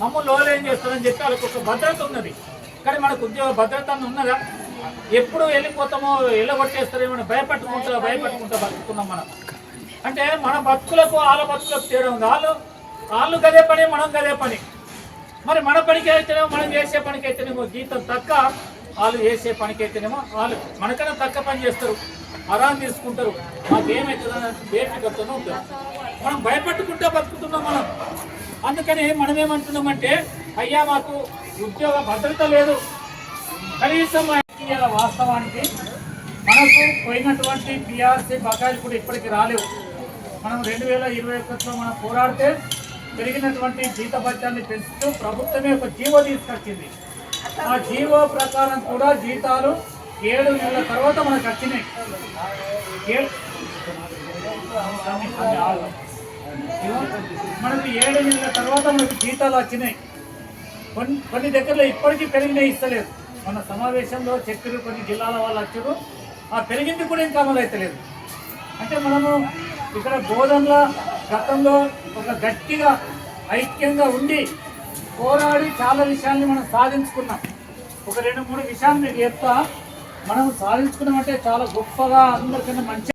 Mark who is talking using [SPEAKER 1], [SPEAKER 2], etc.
[SPEAKER 1] మమ్మల్ని లోలు ఏం చేస్తారని చెప్పి వాళ్ళకి ఒక భద్రత ఉన్నది. కానీ మనకు ఉద్యోగ భద్రత ఉన్నదా? ఎప్పుడు వెళ్ళిపోతామో వెళ్ళగొట్టేస్తారేమో అని భయపట్టుకుంటా భయపట్టుకుంటా బతుకుతున్నాం మనం. అంటే మన బతుకులకు వాళ్ళ బతుకులకు తీయడం వాళ్ళు వాళ్ళు గదే పని మనం గదే పని. మరి మన పనికి అయితేనేమో మనం చేసే పనికి అయితేనేమో జీతం తక్క వాళ్ళు చేసే పనికి అయితేనేమో వాళ్ళు మనకన్నా తక్క పని చేస్తారు. ఆరాం తీసుకుంటారు. మాకు ఏమవుతుందని బేఫికర్తోనే ఉంటారు. మనం భయపట్టుకుంటా బతుకుతున్నాం మనం. అందుకని మనం ఏమంటున్నామంటే అయ్యా మాకు ఉద్యోగ భద్రత లేదు. కనీసం ఇవాళ వాస్తవానికి మనకు పోయినటువంటి పిఆర్సీ బకాయిలు కూడా ఇప్పటికి రాలేవు. మనం రెండు వేల ఇరవై ఒకటిలో మనం పోరాడితే పెరిగినటువంటి జీతభత్యాన్ని పెంచుతూ ప్రభుత్వమే ఒక జీవో తీసుకొచ్చింది. ఆ జీవో ప్రకారం కూడా జీతాలు ఏడు నెలల తర్వాత మనకు వచ్చినాయి. మనకి ఏడు నెలల తర్వాత మనకి జీతాలు వచ్చినాయి. కొన్ని కొన్ని దగ్గరలో ఇప్పటికీ పెరిగినాయి ఇస్తలేదు. మన సమావేశంలో చెప్పారు కొన్ని జిల్లాల వాళ్ళు వచ్చారు. ఆ పెరిగింది కూడా ఇంకా అమలు అవుతలేదు అంటే మనము ఇక్కడ బోధనల గతంలో ఒక గట్టిగా ఐక్యంగా ఉండి పోరాడి చాలా విషయాల్ని మనం సాధించుకున్నాం. ఒక రెండు మూడు విషయాలు మీకు చెప్తా మనం సాధించుకున్నామంటే చాలా గొప్పగా అందరికన్నా మంచి